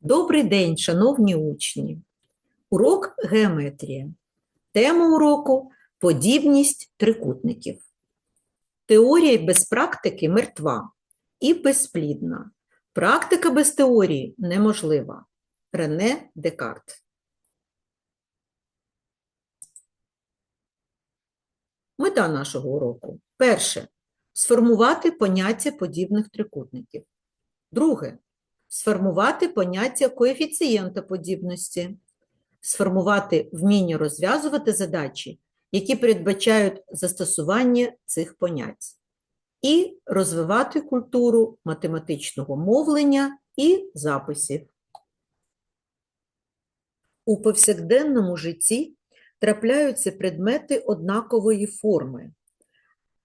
Добрий день, шановні учні! Урок геометрія. Тема уроку подібність трикутників. Теорія без практики мертва і безплідна. Практика без теорії неможлива. Рене Декарт. Мета нашого уроку. Перше. Сформувати поняття подібних трикутників. Друге. Сформувати поняття коефіцієнта подібності. Сформувати вміння розв'язувати задачі, які передбачають застосування цих понять. І розвивати культуру математичного мовлення і записів. У повсякденному житті трапляються предмети однакової форми,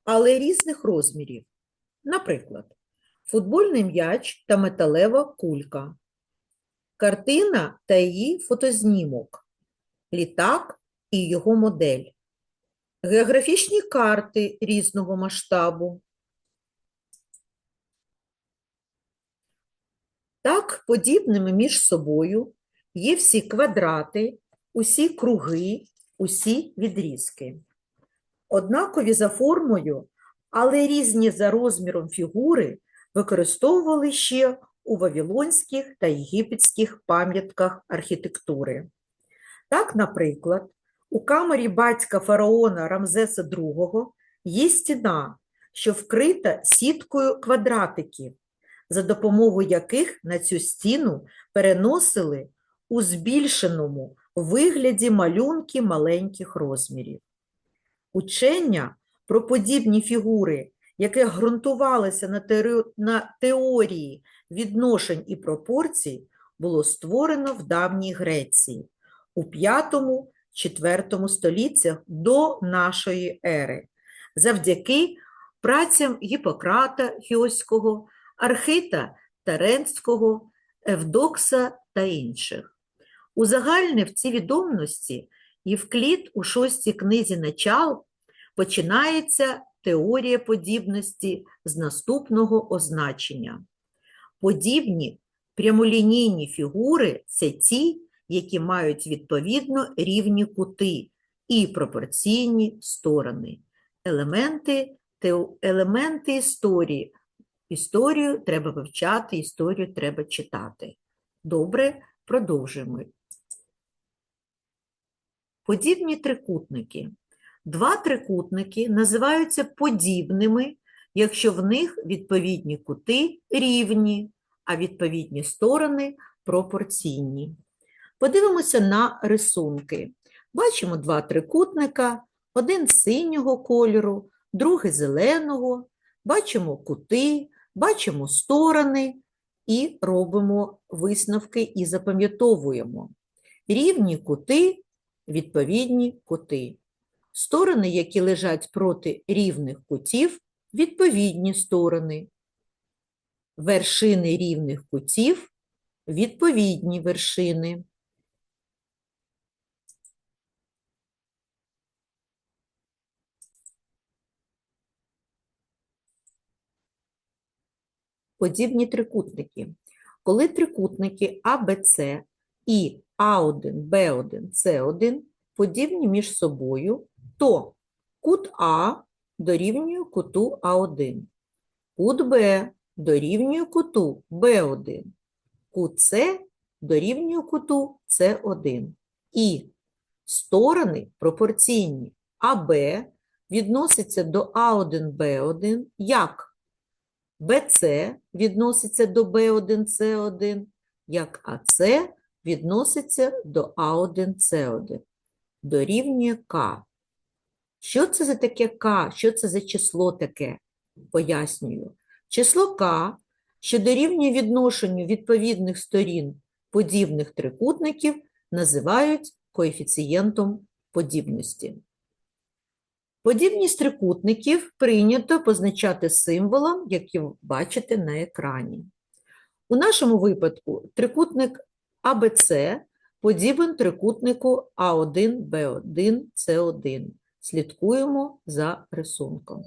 але різних розмірів. Наприклад, футбольний м'яч та металева кулька, картина та її фотознімок, літак і його модель, географічні карти різного масштабу. Так, подібними між собою є всі квадрати, усі круги, усі відрізки. Однакові за формою, але різні за розміром фігури використовували ще у вавилонських та єгипетських пам'ятках архітектури. Так, наприклад, у камері батька фараона Рамзеса II є стіна, що вкрита сіткою квадратиків, за допомогою яких на цю стіну переносили у збільшеному вигляді малюнки маленьких розмірів. Учення про подібні фігури, яке ґрунтувалося на, теорі... на теорії відношень і пропорцій, було створено в давній Греції у 5-4 століттях до нашої ери, завдяки працям Гіппократа Фіоського, Архита Теренського, Евдокса та інших. Узагальнив ці відомості Євклід у шостій книзі начал починається теорія подібності з наступного означення. Подібні прямолінійні фігури це ті, які мають відповідно рівні кути і пропорційні сторони. Елементи, елементи історії. Історію треба вивчати, історію треба читати. Добре, продовжуємо. Подібні трикутники. Два трикутники називаються подібними, якщо в них відповідні кути рівні, а відповідні сторони пропорційні. Подивимося на рисунки. Бачимо два трикутника, один синього кольору, другий зеленого. Бачимо кути, бачимо сторони і робимо висновки і запам'ятовуємо. Рівні кути, відповідні кути. Сторони, які лежать проти рівних кутів, відповідні сторони. Вершини рівних кутів відповідні вершини. Подібні трикутники. Коли трикутники АБЦ і А1, Б1, С1 подібні між собою, то кут А дорівнює куту А1, кут Б дорівнює куту Б1, кут С дорівнює куту С1. І сторони пропорційні АБ відноситься до А1, Б1 як БЦ відноситься до Б1, С1, як АЦ відноситься до А1, С1 дорівнює К. Що це за таке К? Що це за число таке? Пояснюю. Число К, що дорівнює відношенню відповідних сторін подібних трикутників, називають коефіцієнтом подібності. Подібність трикутників прийнято позначати символом, який бачите на екрані. У нашому випадку трикутник АБЦ подібен трикутнику А1, Б1, С1. Слідкуємо за рисунком.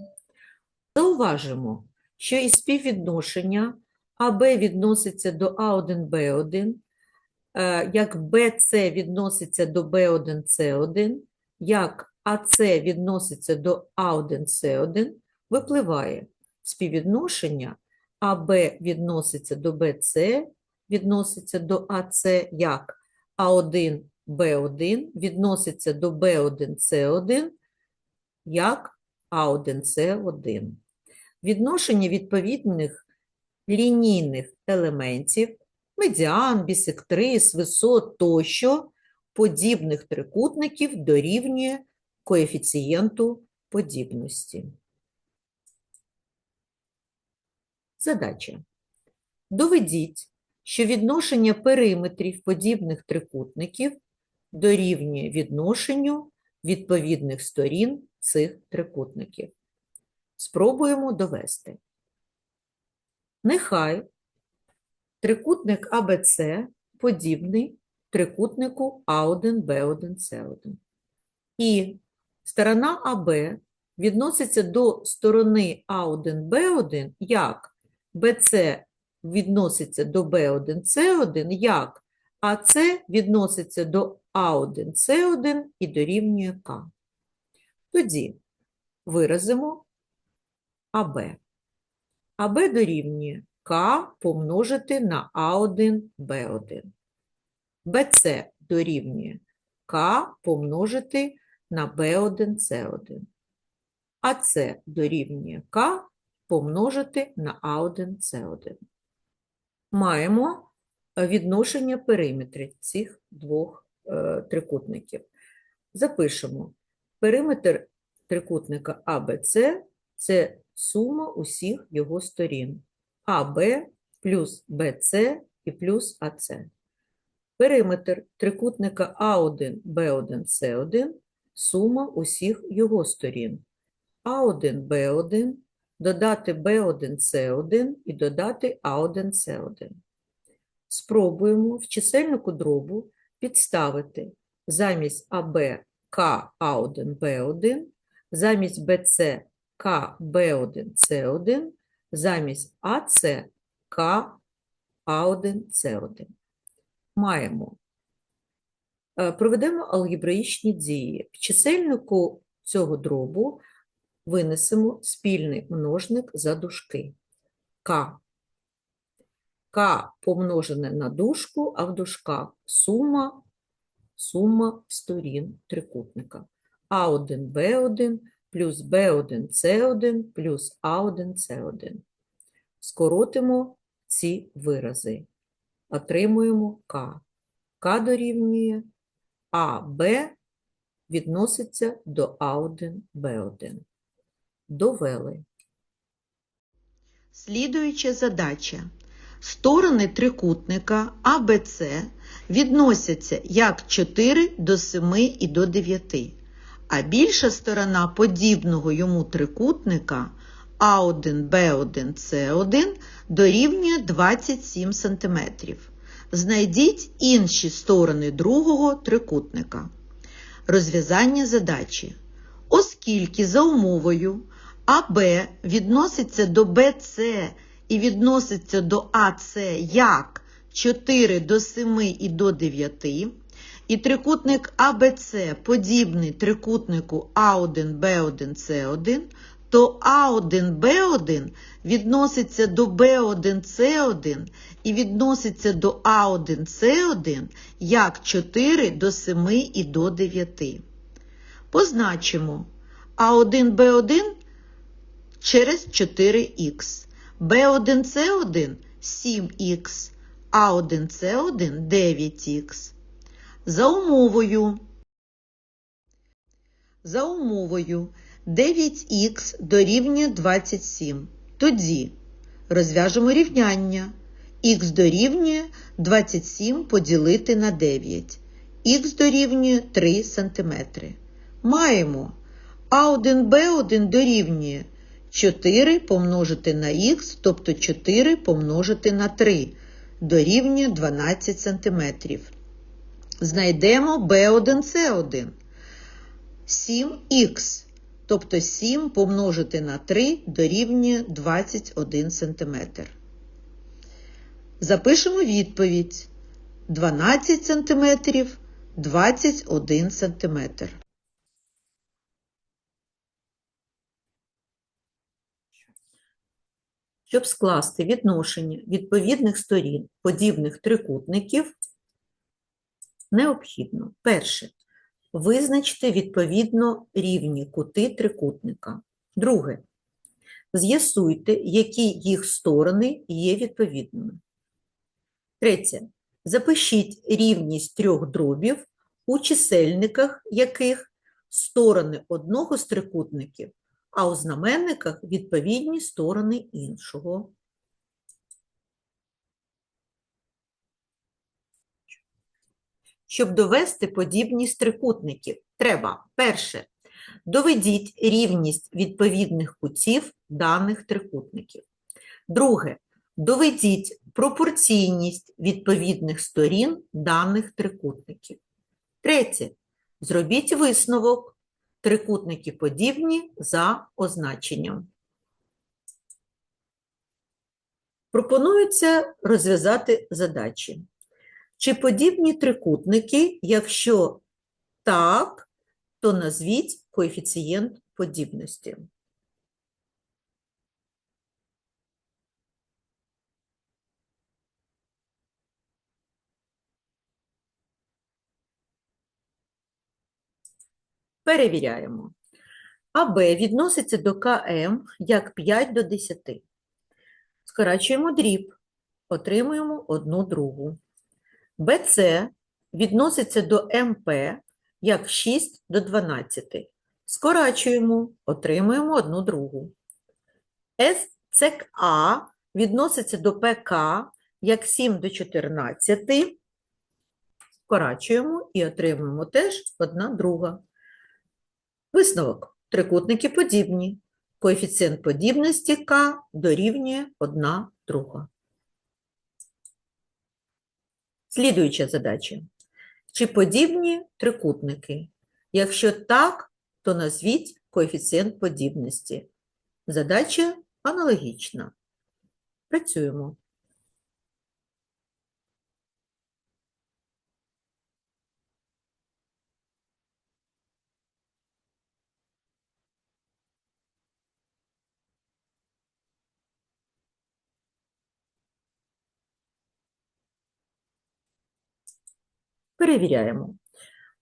Зауважимо, що і співвідношення АБ відноситься до А1, Б1, е, як BC відноситься до B1C1, як АС відноситься до А1С1, випливає співвідношення АБ відноситься до БЦ, відноситься до АС, як А1 Б1 відноситься до Б1С1, як А1С1. Відношення відповідних лінійних елементів, медіан, бісектрис, висот тощо подібних трикутників дорівнює коефіцієнту подібності. Задача. Доведіть, що відношення периметрів подібних трикутників дорівнює відношенню відповідних сторін цих трикутників. Спробуємо довести. Нехай трикутник АБЦ подібний трикутнику А1, Б1, С1. І сторона АБ відноситься до сторони А1, Б1 як БЦ відноситься до Б1, С1, як АЦ відноситься до А1, С1 і дорівнює К. Тоді виразимо АБ. АБ дорівнює К помножити на А1, Б1. БЦ дорівнює К помножити на B1, C1. АЦ дорівнює К помножити на А1, С1. Маємо відношення периметрів цих двох е, трикутників. Запишемо. Периметр трикутника АБЦ – це сума усіх його сторін. АБ плюс БЦ і плюс АЦ. Периметр трикутника А1, Б1, С1 – сума усіх його сторін. А1, Б1, додати Б1, С1 і додати А1, С1. Спробуємо в чисельнику дробу підставити замість АБ К А1, Б1, замість БЦ К Б1, С1, замість АЦ К А1, С1 маємо. Е, Проведемо алгебраїчні дії. В чисельнику цього дробу винесемо спільний множник за дужки. К. К помножене на дужку, а в дужках сума, сума сторін трикутника. А1, Б1 плюс Б1, С1 плюс А1, С1. Скоротимо ці вирази отримуємо К. К дорівнює АБ відноситься до А1, Б1. Довели. Слідуюча задача. Сторони трикутника АБЦ відносяться як 4 до 7 і до 9, а більша сторона подібного йому трикутника А1, Б1, С1 дорівнює 27 см. Знайдіть інші сторони другого трикутника. Розв'язання задачі. Оскільки за умовою АБ відноситься до БЦ і відноситься до АЦ як 4 до 7 і до 9, і трикутник АБЦ подібний трикутнику А1, Б1, С1, то А1, Б1 відноситься до Б1, С1 і відноситься до А1, С1 як 4 до 7 і до 9. Позначимо А1, Б1 через 4х, Б1, С1 7х, А1, С1 9х. За умовою. За умовою 9х дорівнює 27. Тоді розв'яжемо рівняння. Х дорівнює 27 поділити на 9. Х дорівнює 3 см. Маємо А1, Б1 дорівнює 4 помножити на х, тобто 4 помножити на 3, дорівнює 12 см. Знайдемо B1, C1. 7х, тобто 7 помножити на 3 дорівнює 21 см. Запишемо відповідь. 12 см, 21 см. Щоб скласти відношення відповідних сторін подібних трикутників, необхідно перше визначити відповідно рівні кути трикутника. Друге з'ясуйте, які їх сторони є відповідними. Третє. Запишіть рівність трьох дробів, у чисельниках яких сторони одного з трикутників, а у знаменниках відповідні сторони іншого. Щоб довести подібність трикутників, треба перше доведіть рівність відповідних кутів даних трикутників. Друге доведіть пропорційність відповідних сторін даних трикутників. Третє зробіть висновок. Трикутники подібні за означенням. Пропонується розв'язати задачі. Чи подібні трикутники? Якщо так, то назвіть коефіцієнт подібності. Перевіряємо. АБ відноситься до КМ як 5 до 10. Скорачуємо дріб, отримуємо одну другу. БЦ відноситься до МП як 6 до 12. Скорачуємо, отримуємо одну другу. СЦКА відноситься до ПК як 7 до 14. Скорачуємо і отримуємо теж одна друга. Висновок. Трикутники подібні. Коефіцієнт подібності К дорівнює 1 друга. Слідуюча задача. Чи подібні трикутники? Якщо так, то назвіть коефіцієнт подібності. Задача аналогічна. Працюємо. Перевіряємо.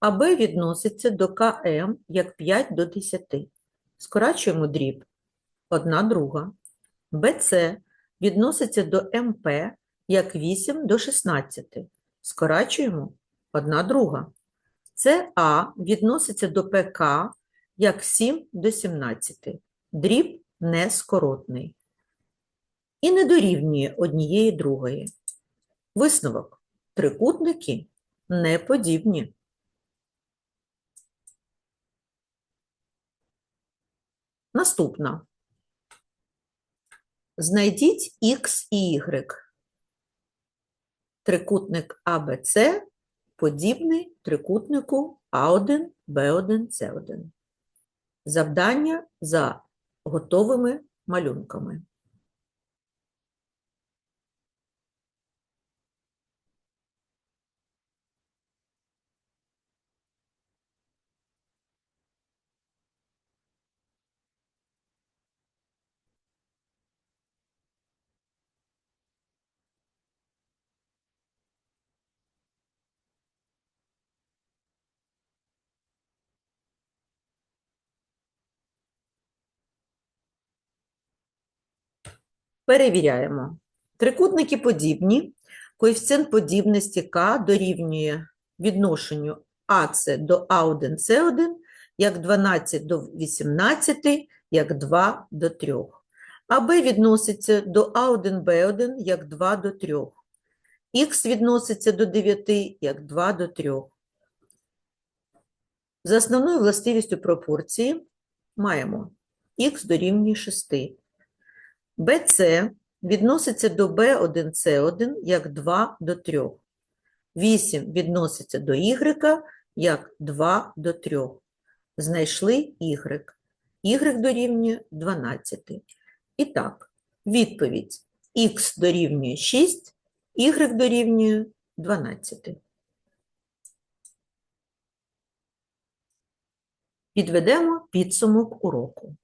АБ відноситься до КМ як 5 до 10. Скорачуємо дріб 1 друга. БЦ відноситься до МП як 8 до 16. Скорачуємо 1 друга. СА відноситься до ПК як 7 до 17. Дріб нескоротний. І не дорівнює однієї другої. Висновок. Трикутники не подібні. Наступна. Знайдіть Х і Y. Трикутник АБЦ подібний трикутнику А1, Б1, С1. Завдання за готовими малюнками. Перевіряємо. Трикутники подібні. Коефіцієнт подібності К дорівнює відношенню АС до А1, С1, як 12 до 18, як 2 до 3. АБ відноситься до А1, Б1, як 2 до 3. Х відноситься до 9, як 2 до 3. За основною властивістю пропорції маємо х дорівнює 6. BC відноситься до B1C1 як 2 до 3. 8 відноситься до Y як 2 до 3. Знайшли Y. Y дорівнює 12. І так, відповідь Х дорівнює 6, Y дорівнює 12. Підведемо підсумок уроку.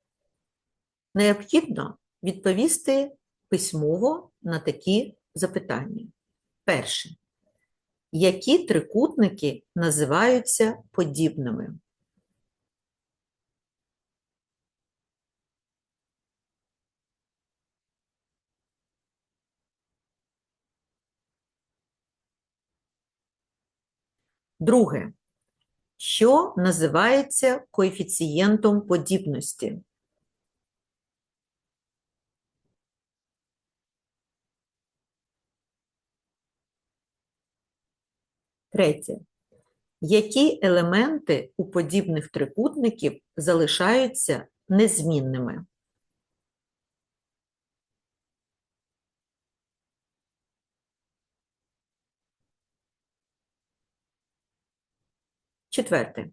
Необхідно відповісти письмово на такі запитання. Перше. Які трикутники називаються подібними? Друге. Що називається коефіцієнтом подібності? Третє. Які елементи у подібних трикутників залишаються незмінними? Четверте.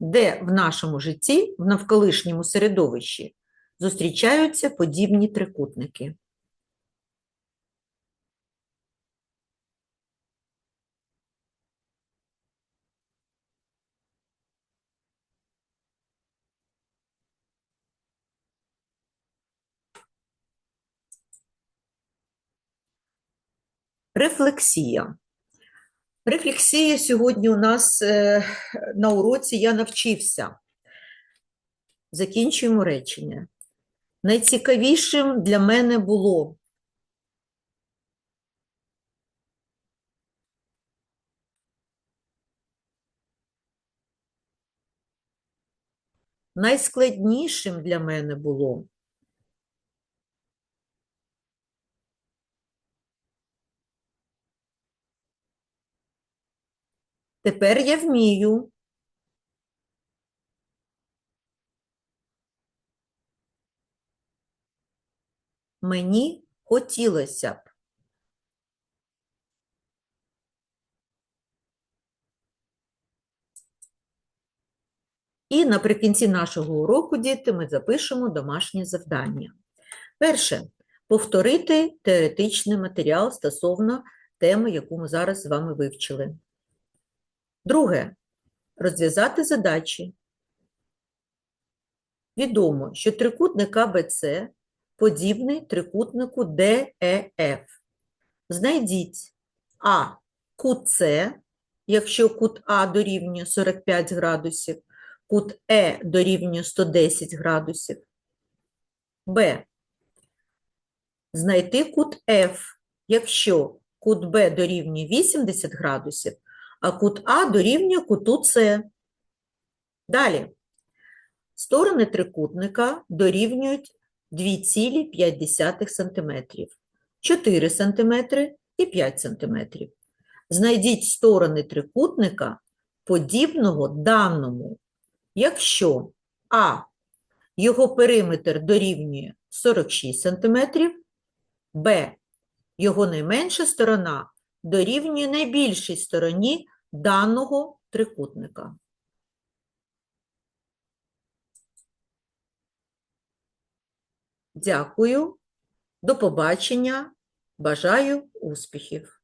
Де в нашому житті, в навколишньому середовищі, зустрічаються подібні трикутники? Рефлексія. Рефлексія сьогодні у нас е, на уроці я навчився. Закінчуємо речення. Найцікавішим для мене було найскладнішим для мене було. Тепер я вмію. Мені хотілося б. І наприкінці нашого уроку, діти, ми запишемо домашнє завдання. Перше повторити теоретичний матеріал стосовно теми, яку ми зараз з вами вивчили. Друге розв'язати задачі. Відомо, що трикутник АБЦ подібний трикутнику ДЕФ. Знайдіть А кут С, якщо кут А дорівнює 45 градусів, кут Е дорівнює 110 градусів. Б. Знайти кут F, якщо кут Б дорівнює 80 градусів, а кут А дорівнює куту С. Далі. Сторони трикутника дорівнюють 2,5 см, 4 см і 5 см. Знайдіть сторони трикутника подібного даному, якщо А. Його периметр дорівнює 46 см, Б. Його найменша сторона дорівнює найбільшій стороні даного трикутника. Дякую, до побачення, бажаю успіхів!